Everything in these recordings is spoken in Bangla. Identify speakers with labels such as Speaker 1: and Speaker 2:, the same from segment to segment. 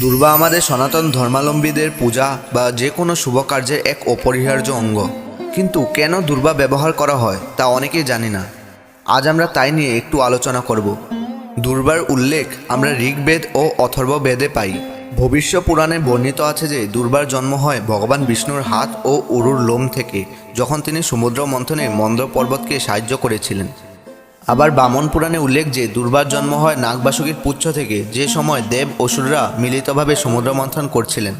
Speaker 1: দুর্বা আমাদের সনাতন ধর্মাবলম্বীদের পূজা বা যে কোনো শুভ কার্যের এক অপরিহার্য অঙ্গ। কিন্তু কেন দুর্বা ব্যবহার করা হয় তা অনেকেই জানি না। আজ আমরা তাই নিয়ে একটু আলোচনা করব। দুর্বার উল্লেখ আমরা ঋগ্বেদ ও অথর্ব বেদে পাই। ভবিষ্য পুরাণে বর্ণিত আছে যে দুর্বার জন্ম হয় ভগবান বিষ্ণুর হাত ও উরুর লোম থেকে, যখন তিনি সমুদ্র মন্থনে মন্দ পর্বতকে সাহায্য করেছিলেন। আবার বামন পুরাণে উল্লেখ যে, দুর্বার জন্ম হয় নাগবাসুকীর পুচ্ছ থেকে, যে সময় দেব অসুররা মিলিতভাবে সমুদ্র মন্থন করছিলেন।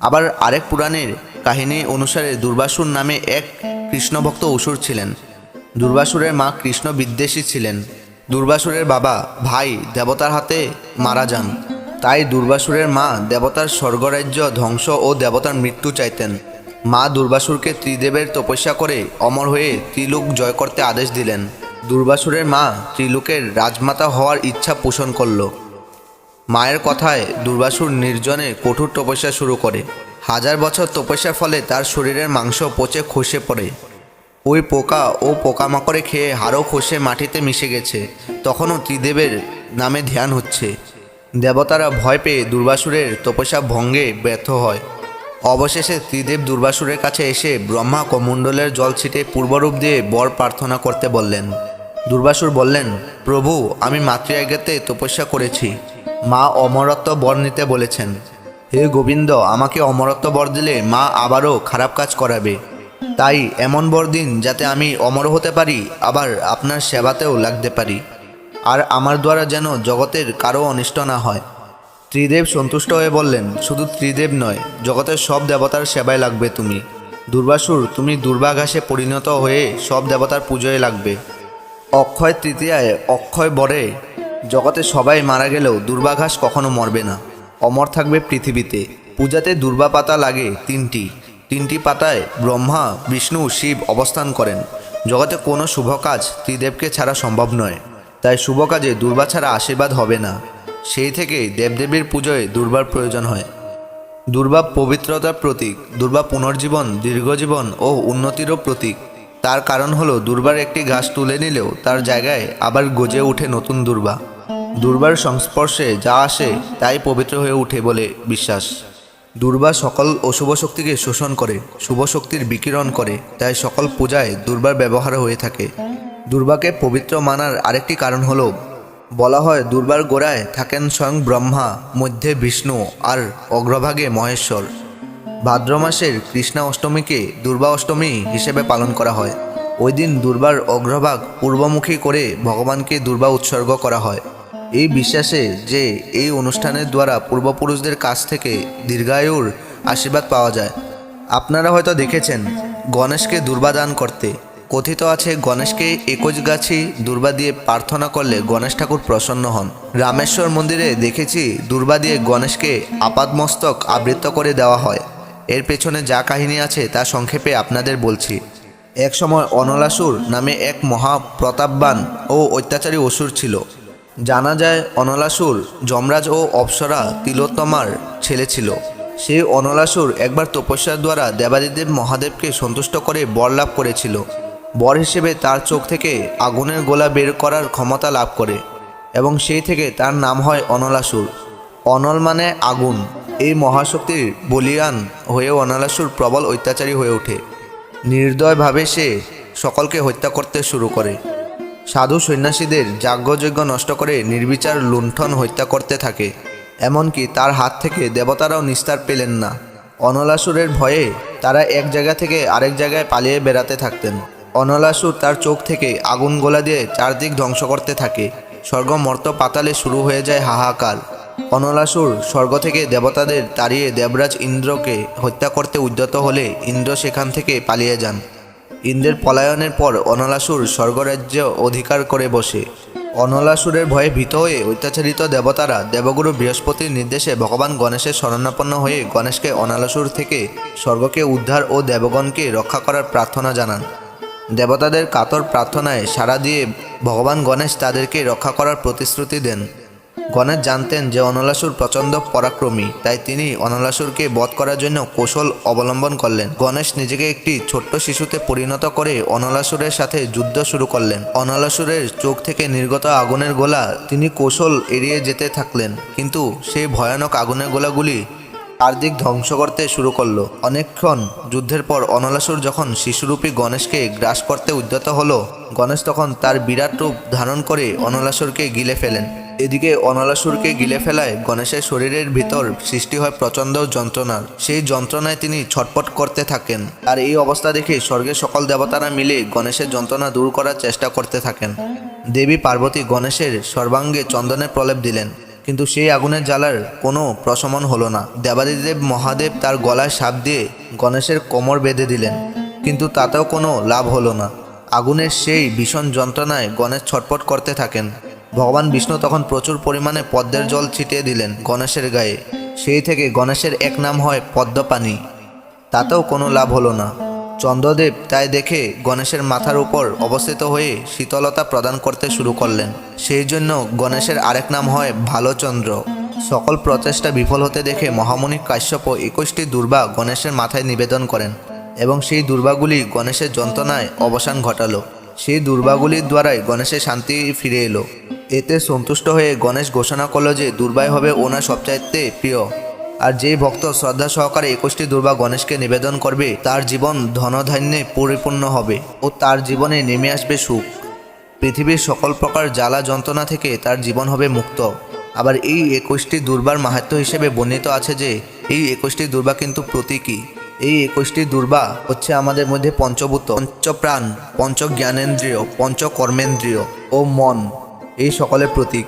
Speaker 1: আবার আরেক পুরাণের কাহিনী অনুসারে দুর্বাসুর নামে এক কৃষ্ণভক্ত অসুর ছিলেন। দুর্বাসুরের মা কৃষ্ণ বিদ্বেষী ছিলেন। দুর্বাসুরের বাবা ভাই দেবতার হাতে মারা যান। তাই দুর্বাসুরের মা দেবতার স্বর্গরাজ্য ধ্বংস ও দেবতার মৃত্যু চাইতেন। মা দুর্বাসুরকে ত্রিদেবের তপস্যা করে অমর হয়ে ত্রিলোক জয় করতে আদেশ দিলেন। দুর্বাসুরের মা ত্রিলোকের রাজমাতা হওয়ার ইচ্ছা পোষণ করল। মায়ের কথায় দুর্বাসুর নির্জনে কঠোর তপস্যা শুরু করে। হাজার বছর তপস্যার ফলে তার শরীরের মাংস পচে খসে পড়ে। ওই পোকা ও পোকামাকড়ে খেয়ে হাড়ও খসে মাটিতে মিশে গেছে। তখনও ত্রিদেবের নামে ধ্যান হচ্ছে। দেবতারা ভয় পেয়ে দুর্বাসুরের তপস্যা ভঙ্গে ব্যর্থ হয়। অবশেষে ত্রিদেব দুর্বাসুরের কাছে এসে ব্রহ্মা কমণ্ডলের জল ছিটে পূর্বরূপ দিয়ে বর প্রার্থনা করতে বললেন দুর্বাসুর বললেন, প্রভু, আমি মাতৃ মাতৃয়াজ্ঞাতে তপস্যা করেছি। মা অমরত্ব বর নিতে বলেছেন। হে গোবিন্দ, আমাকে অমরত্ব বর দিলে মা আবারও খারাপ কাজ করাবে। তাই এমন বর দিন যাতে আমি অমর হতে পারি, আবার আপনার সেবাতেও লাগতে পারি। আর আমার দ্বারা যেন জগতের কারও অনিষ্ট না হয়। ত্রিদেব সন্তুষ্ট হয়ে বললেন, শুধু ত্রিদেব নয়, জগতের সব দেবতার সেবায় লাগবে তুমি। দুর্বাসুর, তুমি দুর্বাঘাসে পরিণত হয়ে সব দেবতার পুজোয় লাগবে। অক্ষয় তৃতীয়ায় অক্ষয় বরে, জগতে সবাই মারা গেলেও দুর্বাঘাস কখনো মরবে না। অমর থাকবে পৃথিবীতে। পূজাতে দুর্বা পাতা লাগে তিনটি। তিনটি পাতায় ব্রহ্মা, বিষ্ণু, শিব অবস্থান করেন। জগতে কোনো শুভ কাজ ত্রিদেবকে ছাড়া সম্ভব নয়। তাই শুভ কাজে দুর্বা ছাড়া আশীর্বাদ হবে না। সেই থেকেই দেবদেবীর পুজোয় দুর্বার প্রয়োজন হয়। দুর্বা পবিত্রতার প্রতীক, দুর্বা পুনর্জীবন, দীর্ঘজীবন ও উন্নতিরও প্রতীক। তার কারণ হলো দুর্বার একটি গাছ তুলে নিলেও তার জায়গায় আবার গজে ওঠে নতুন দুর্বা। দুর্বার সংস্পর্শে যা আসে তাই পবিত্র হয়ে ওঠে বলে বিশ্বাস। দুর্বা সকল অশুভ শক্তিকে শোষণ করে, শুভ শক্তির বিকিরণ করে, তাই সকল পূজায় দুর্বার ব্যবহার হয়ে থাকে। দুর্বাকে পবিত্র মানার আরেকটি কারণ হলো, বলা হয় দুর্বার গোড়ায় থাকেন স্বয়ং ব্রহ্মা, মধ্যে বিষ্ণু আর অগ্রভাগে মহেশ্বর। ভাদ্র মাসের কৃষ্ণা অষ্টমীকে দুর্বা অষ্টমী হিসেবে পালন করা হয়। ওই দিন দুর্বার অগ্রভাগ পূর্বমুখী করে ভগবানকে দুর্বা উৎসর্গ করা হয়। এই বিশ্বাসে যে এই অনুষ্ঠানের দ্বারা পূর্বপুরুষদের কাছ থেকে দীর্ঘায়ুর আশীর্বাদ পাওয়া যায়। আপনারা হয়তো দেখেছেন, গণেশকে দুর্বা দান করতে। কথিত আছে, গণেশকে একজ গাছি দুর্বা দিয়ে প্রার্থনা করলে গণেশ ঠাকুর প্রসন্ন হন। রামেশ্বর মন্দিরে দেখেছি, দুর্বা দিয়ে গণেশকে আপাদমস্তক আবৃত্ত করে দেওয়া হয়। এর পেছনে যা কাহিনী আছে তা সংক্ষেপে আপনাদের বলছি। এক সময় অনলাসুর নামে এক মহা প্রতাপবান ও অত্যাচারী অসুর ছিল। জানা যায়, অনলাসুর যমরাজ ও অপ্সরা তিলোত্তমার ছেলে ছিল। সেই অনলাসুর একবার তপস্যার দ্বারা দেবাদিদেব মহাদেবকে সন্তুষ্ট করে বর লাভ করেছিল। বর হিসেবে তার চোখ থেকে আগুনের গোলা বের করার ক্ষমতা লাভ করে এবং সেই থেকে তার নাম হয় অনলাসুর। অনল মানে আগুন। এই মহাশক্তির বলিয়ান হয়ে অনলাসুর প্রবল অত্যাচারী হয়ে ওঠে। নির্দয়ভাবে সে সকলকে হত্যা করতে শুরু করে। সাধু সন্ন্যাসীদের যাজ্ঞযজ্ঞ নষ্ট করে নির্বিচার লুণ্ঠন হত্যা করতে থাকে, এমনকি তার হাত থেকে দেবতারাও নিস্তার পেলেন না। অনলাসুরের ভয়ে তারা এক জায়গা থেকে আরেক জায়গায় পালিয়ে বেড়াতে থাকতেন। অনলাসুর তার চোখ থেকে আগুন গোলা দিয়ে চারদিক ধ্বংস করতে থাকে। স্বর্গ মর্ত পাতালে শুরু হয়ে যায় হাহাকার। অনলাসুর স্বর্গ থেকে দেবতাদের তাড়িয়ে দেবরাজ ইন্দ্রকে হত্যা করতে উদ্যত হলে ইন্দ্র সেখান থেকে পালিয়ে যান। ইন্দ্রের পলায়নের পর অনলাসুর স্বর্গরাজ্য অধিকার করে বসে। অনলাসুরের ভয়ে ভীত হয়ে অত্যাচারিত দেবতারা দেবগুরু বৃহস্পতির নির্দেশে ভগবান গণেশের শরণাপন্ন হয়ে গণেশকে অনালাসুর থেকে স্বর্গকে উদ্ধার ও দেবগণকে রক্ষা করার প্রার্থনা জানান। দেবতাদের কাতর প্রার্থনায় সাড়া দিয়ে ভগবান গণেশ তাদেরকে রক্ষা করার প্রতিশ্রুতি দেন। গণেশ জানতেন যে অনলাসুর প্রচণ্ড পরাক্রমী, তাই তিনি অনলাসুরকে বধ করার জন্য কৌশল অবলম্বন করলেন। গণেশ নিজেকে একটি ছোট্ট শিশুতে পরিণত করে অনলাসুরের সাথে যুদ্ধ শুরু করলেন। অনলাসুরের চোখ থেকে নির্গত আগুনের গোলা তিনি কৌশল এড়িয়ে যেতে থাকলেন, কিন্তু সেই ভয়ানক আগুনের গোলাগুলি চারদিক ধ্বংস করতে শুরু করল। অনেকক্ষণ যুদ্ধের পর অনলাসুর যখন শিশুরূপী গণেশকে গ্রাস করতে উদ্যত হলো, গণেশ তখন তার বিরাট রূপ ধারণ করে অনলাসুরকে গিলে ফেলেন। এদিকে অনলাসুরকে গিলে ফেলায় গণেশের শরীরের ভিতর সৃষ্টি হয় প্রচণ্ড যন্ত্রণার। সেই যন্ত্রণায় তিনি ছটপট করতে থাকেন। আর এই অবস্থা দেখে স্বর্গের সকল দেবতারা মিলে গণেশের যন্ত্রণা দূর করার চেষ্টা করতে থাকেন। দেবী পার্বতী গণেশের সর্বাঙ্গে চন্দনের প্রলেপ দিলেন। কিন্তু সেই আগুনের জ্বালার কোনো প্রশমন হলো না। দেবাদিদেব মহাদেব তার গলায় সাপ দিয়ে গণেশের কোমর বেঁধে দিলেন। কিন্তু তাতেও কোনো লাভ হলো না। আগুনের সেই ভীষণ যন্ত্রণায় গণেশ ছটপট করতে থাকেন। ভগবান বিষ্ণু তখন প্রচুর পরিমাণে পদ্মের জল ছিটিয়ে দিলেন গণেশের গায়ে। সেই থেকে গণেশের এক নাম হয় পদ্মপানি তাতেও কোনো লাভ হলো না। চন্দ্রদেব তাই দেখে গণেশের মাথার উপর অবস্থিত হয়ে শীতলতা প্রদান করতে শুরু করলেন। সেই জন্য গণেশের আরেক নাম হয় ভালোচন্দ্র। সকল প্রচেষ্টা বিফল হতে দেখে মহামণি কাশ্যপ একুশটি দুর্বা গণেশের মাথায় নিবেদন করেন এবং সেই দুর্বাগুলি গণেশের যন্ত্রণায় অবসান ঘটালো। সেই দুর্বাগুলির দ্বারাই গণেশের শান্তি ফিরে এলো। এতে সন্তুষ্ট হয়ে গণেশ ঘোষণা করল যে দুর্বাই হবে ওনার সবচাইতে প্রিয়। আর যেই ভক্ত শ্রদ্ধা সহকারে একুশটি দুর্বা গণেশকে নিবেদন করবে, তার জীবন ধনধান্যে পরিপূর্ণ হবে ও তার জীবনে নেমে আসবে সুখ। পৃথিবীর সকল প্রকার জ্বালা যন্ত্রণা থেকে তার জীবন হবে মুক্ত। আবার এই একুশটি দুর্বার মাহাত্ম হিসেবে বর্ণিত আছে যে, এই একুশটি দুর্বা কিন্তু প্রতীকী। এই একুশটি দুর্বা হচ্ছে আমাদের মধ্যে পঞ্চভূত, পঞ্চপ্রাণ পঞ্চ জ্ঞানেন্দ্রিয় পঞ্চ কর্মেন্দ্রিয় ও মন। এই সকলের প্রতীক।